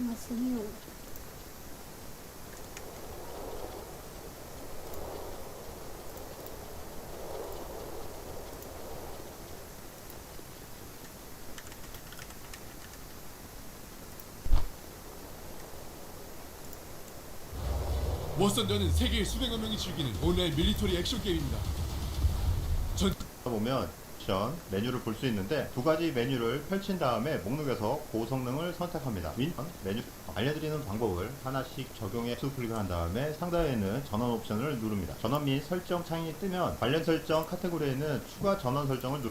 맞습니다. 워선더는 세계의 수백여 명이 즐기는 온라인 밀리터리 액션 게임입니다. 전 보면 옵션 메뉴를 볼 수 있는데 두 가지 메뉴를 펼친 다음에 목록에서 고성능을 선택합니다. 윈 메뉴 알려드리는 방법을 하나씩 적용해 수 클릭한 다음에 상단에 있는 전원 옵션을 누릅니다. 전원 및 설정 창이 뜨면 관련 설정 카테고리에는 추가 전원 설정을 누